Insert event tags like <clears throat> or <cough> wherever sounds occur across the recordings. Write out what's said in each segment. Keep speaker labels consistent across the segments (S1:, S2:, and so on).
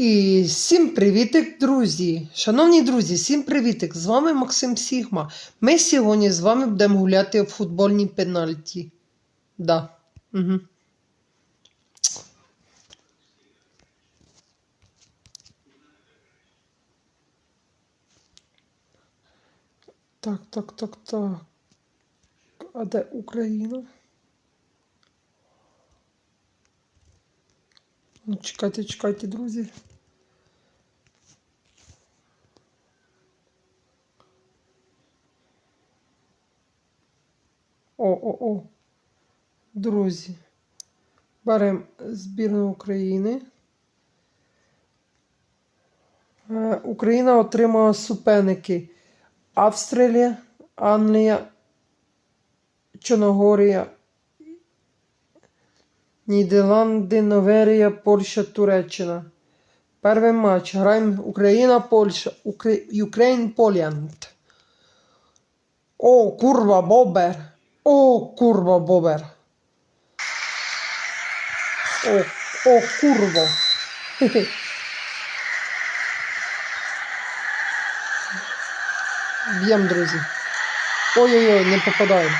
S1: І всім привітик, друзі! Шановні друзі, всім привітик! З вами Максим Сігма. Ми сьогодні з вами будемо гуляти в футбольній пенальті. Да. Угу. Так, так, так, так. А де Україна? Ну, чекайте, чекайте, друзі. О-о-о. Друзі. Беремо збірну України. Е, Україна отримала суперники Австралія, Англія, Чорногорія, Нідерланди, Норвегія, Польща, Туреччина. Перший матч. Граємо Україна, Польща. Україн, Полянд. О, курва, бобер. Курва, бобер. О, о, курво. Хе-хе. Б'єм, друзі. Ой-ой-ой, не попадаємо.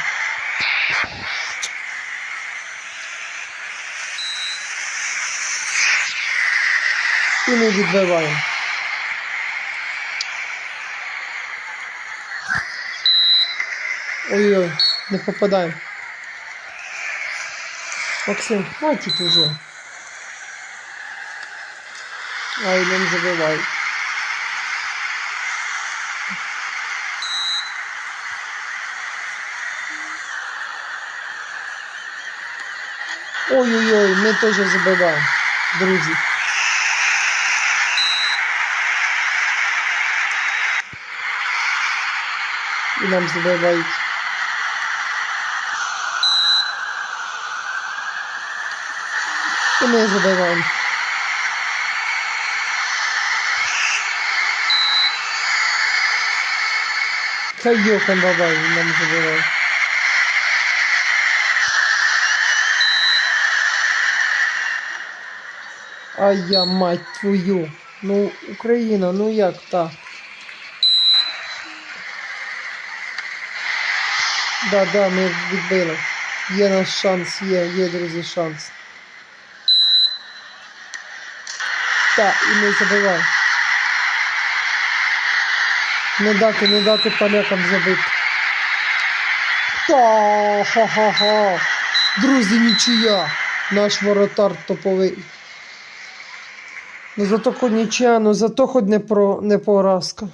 S1: І не відбиваємо. Ой-ой, не попадаємо. Максим, хватить уже. Ай, не забивають. Ой-ой-ой, ми теж забиваємо, друзі. І нам забивають. І ми забиваємо. Та йохан бабай, нам забиває. Ай я мать твою. Ну, Україна, ну як так? Да, да, ми відбили. Є наш шанс, є, є, друзі, шанс. Так, і ми забиваємо. Не дати, не дати полякам забити. Та, ха-ха-ха. Друзі, нічия. Наш воротар топовий. Ну зато хоч нічия, ну зато хоч не, про, не поразка.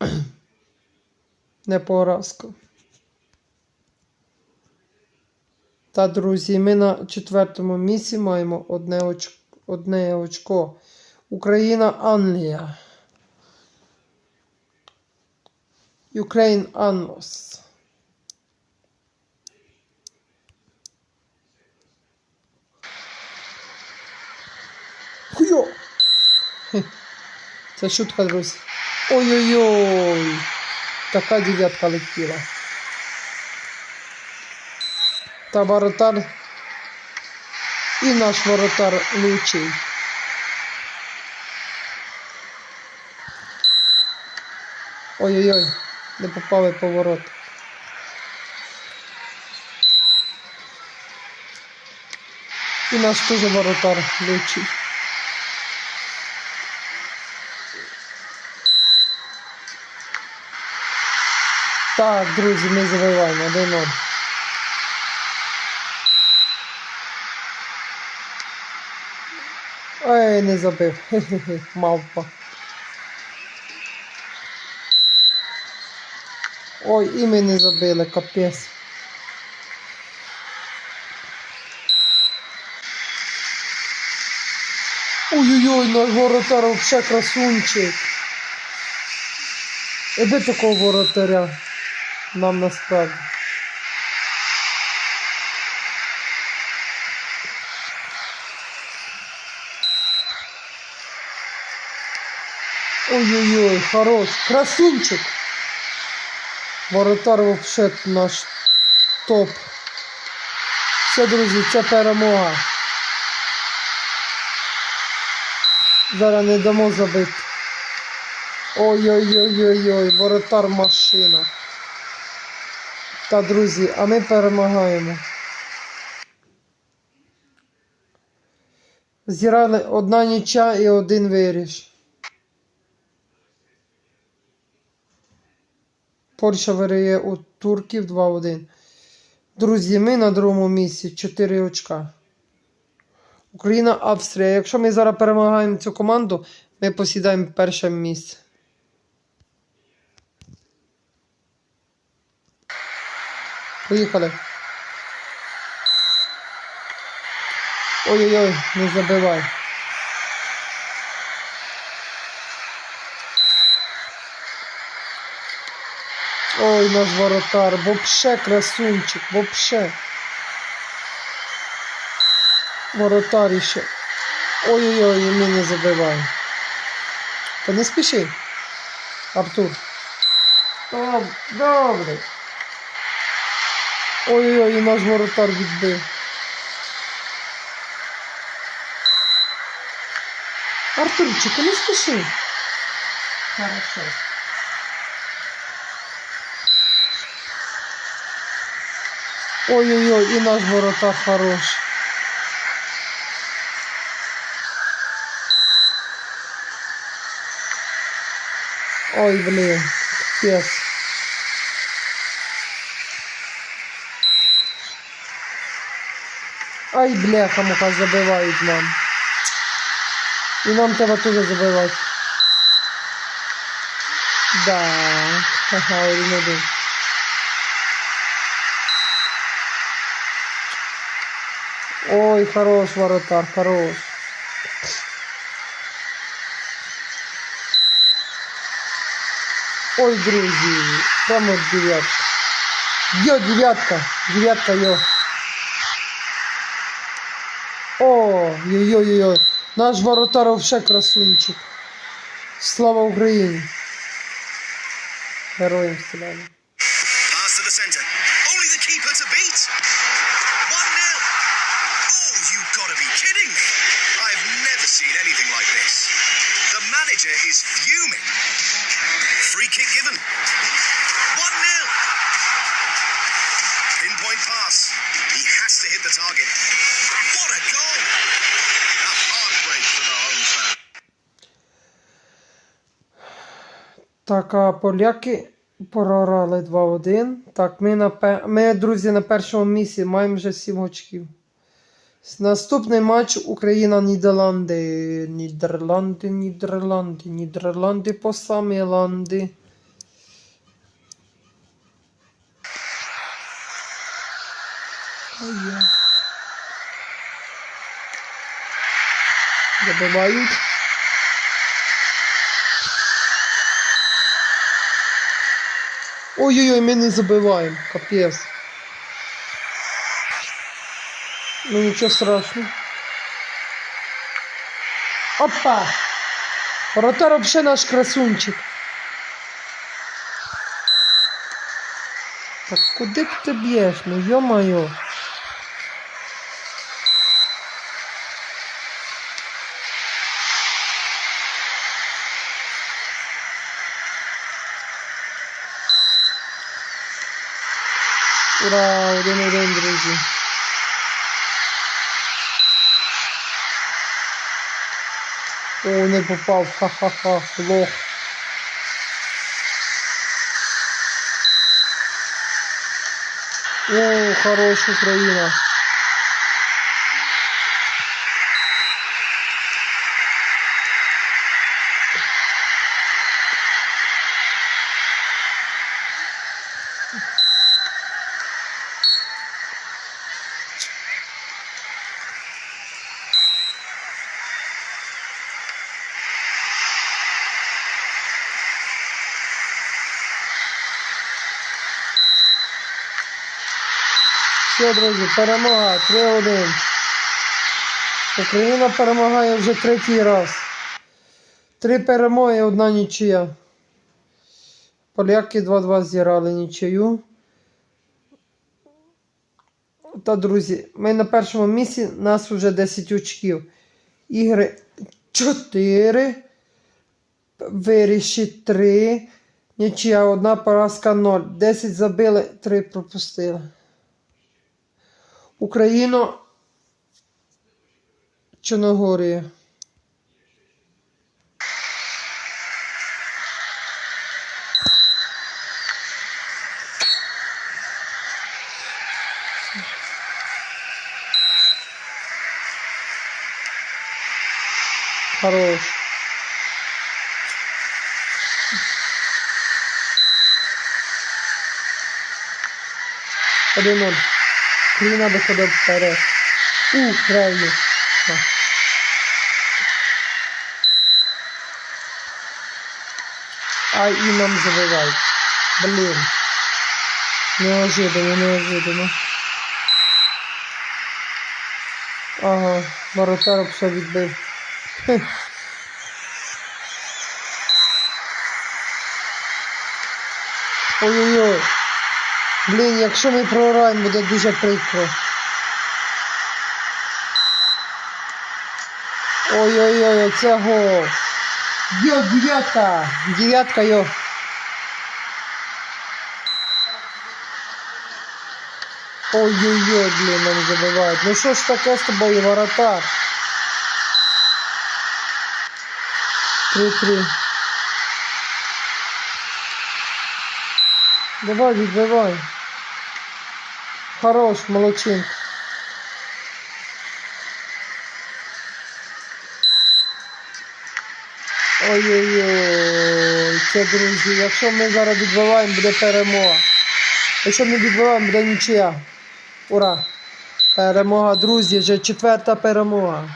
S1: <clears throat> Не поразка. Та, друзі, ми на четвертому місці маємо одне очко. Одне очко. Україна, Англія. Україн Анлос. Хуйо! Це шутка, друзі. Ой-ой-ой! Така дев'ятка летіла та воротар і наш воротар лучий. Ой-ой-ой, не попали поворот. І наш теж воротар лучий. Так, друзі, ми завиваємо 1-0. Ой, не забив. <laughs> Мавпа. Ой, і ми не забили, капець. Ой-ой-ой, наш воротар вообще красунчик. Іди такого воротаря нам насправді. Ой-ой-ой, хорош. Красунчик. Воротар вообще наш топ. Все, друзі, це перемога. Зараз не дамо забити. Ой-ой-ой-ой-ой, воротар машина. Та, друзі, а ми перемагаємо. Зіграли одна ніча і один виріш. Польща виграє у турків 2-1. Друзі, ми на другому місці 4 очка. Україна, Австрія. Якщо ми зараз перемагаємо цю команду, ми посідаємо перше місце. Поїхали. Ой-ой-ой, не забивай. Ой, наш воротар, вообще красунчик, вообще. Воротар іще. Ой-ой-ой, і ми не забиваємо. Та не спіши. Артур. О, добре. Ой-ой-ой, і наш воротар відбив. Артурчику, не спіши. Хорошо. Ой-ой-ой, і наш воротар хороший. Ой, блин, пес. Ай, бляха, муха, забивають нам. І нам треба теж забивати. Да. <laughs> Ага, один Ой, хорош воротар, хорош. Ой, друзі, прямо дев'ятка. Йо, дев'ятка, дев'ятка, йо. О, йо-йо-йо. Наш воротар вообще красунчик. Слава Україні. Героям слава.
S2: Manager is fuming. Free kick given. 1 0. Pinpoint pass. He has to hit the target. What a goal! A heartbreak for the home fan.
S1: Так, а поляки прорали 2-1. Так, ми, на, ми, друзі, на першому місці маємо вже 7 очків. Наступний матч Україна-Нідерланди. Нідерланди, Нідерланди, Нідерланди по самі ланди. Ой. Забивають. Ой-ой-ой, ми не забиваємо, капець. Ну нічого страшного. Опа! Воротар вообще наш красунчик. Так куди ти б'єш? Ну йо-моє. Ура, один-один, друзі. О, не попав, ха-ха-ха, лох. О, хорош Україна. Все, друзі, перемога 3-1. Україна перемагає вже третій раз. Три перемоги, одна нічия. Поляки 2-2 зіграли нічию. Та, друзі, ми на першому місці, нас вже 10 очків. Ігри 4, виріші 3, нічия, одна поразка 0. 10 забили, 3 пропустили. Україна. Чорногорія. Хорош. Один ноль. Україна виходить вперед. Україна. Так. А і нам забивають. Блін. Неожиданно, неожиданно. Ага, воротар все відбив. Хе. Ой-ой-ой. Блін, якщо ми програємо, буде дуже прикро. Ой-ой-ой, це гол. Йо, дев'ятка. Дев'ятка, йо. Ой-ой-ой, блін, нам забивають. Ну що ж таке з тобою, воротар? 3-3. Давай, відбивай. Хорош, молодчинка. Ой-ой-ой, це друзі. Якщо ми зараз відбиваємо, буде перемога. Якщо ми відбиваємо, буде нічия. Ура! Перемога, друзі, вже четверта перемога.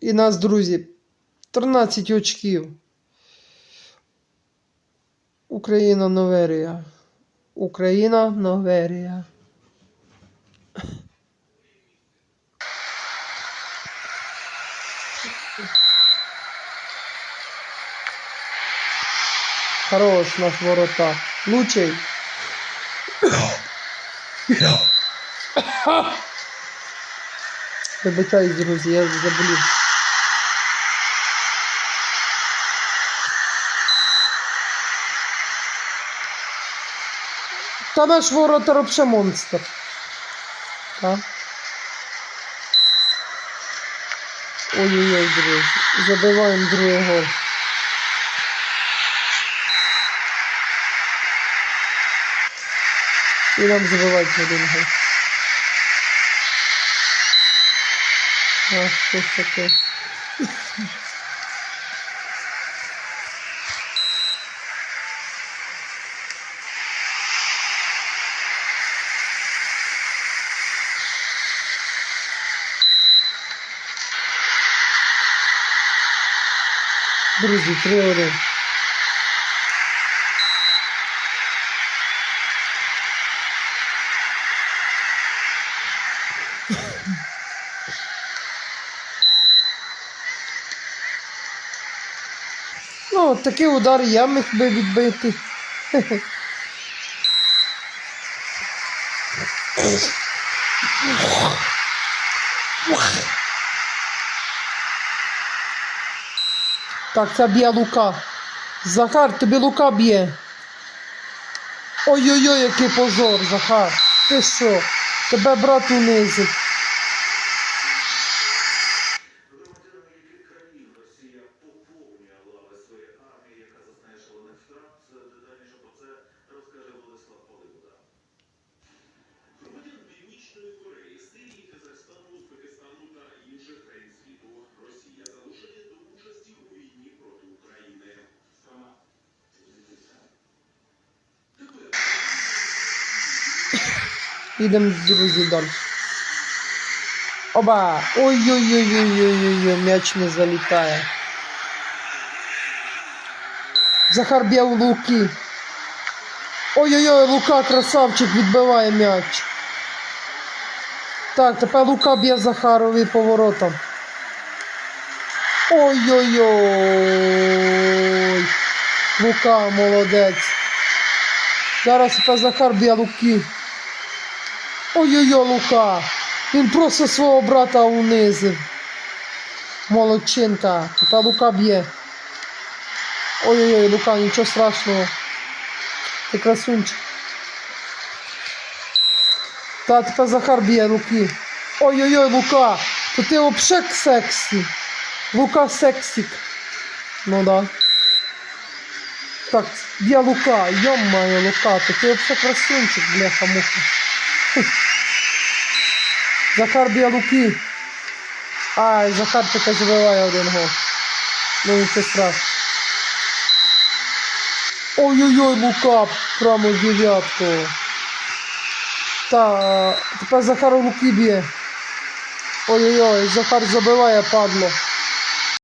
S1: І нас, друзі, 13 очків. Україна Новерія. Україна Новерія. Хорош наш ворота. Лучей. Вибачаюсь, друзі, я заболів. Та наш воротар вообще монстр. Так. Ой-ой-ой, друзі. Забиваємо другий. І нам забивають один гол. А, що ж таке? Друзі, 3-1. Ну, от такий удар я міг би відбити. <laughs> Так, це б'є Лука. Захар, тобі Лука б'є. Ой-ой-ой, який позор, Захар. Ти що? Тебе брат унизить. Ідемо, друзі, далі. Оба! Ой-ой-ой-ой-ой-ой, м'яч не залітає. Захар б'є луки. Ой-ой-ой, Лука, красавчик, відбиває м'яч. Так, тепер Лука б'є Захарові поворотом. Ой-ой-ой. Лука молодець. Зараз тепер Захар б'є Луки. Ой-ой-ой, Лука. Він просто свого брата унизив. Молодчинка. Тепер Лука б'є. Ой-ой-ой, Лука, нічого страшного. Ти красунчик. Та тепер Захар б'є Луки. Ой-ой-ой, Лука. То ти взагалі сексі. Лука сексік. Ну да. Так, б'є Лука. Йо-моє, Лука. То ти взагалі красунчик, бляха-муха. Захар Білуки. Ай, Захар таке забиває один гол. Ну це страшного. Ой-ой-ой, Лука, прямо дев'ятку. Та, тепер Захар Луки б'є. Ой-ой-ой, Захар забиває, падло.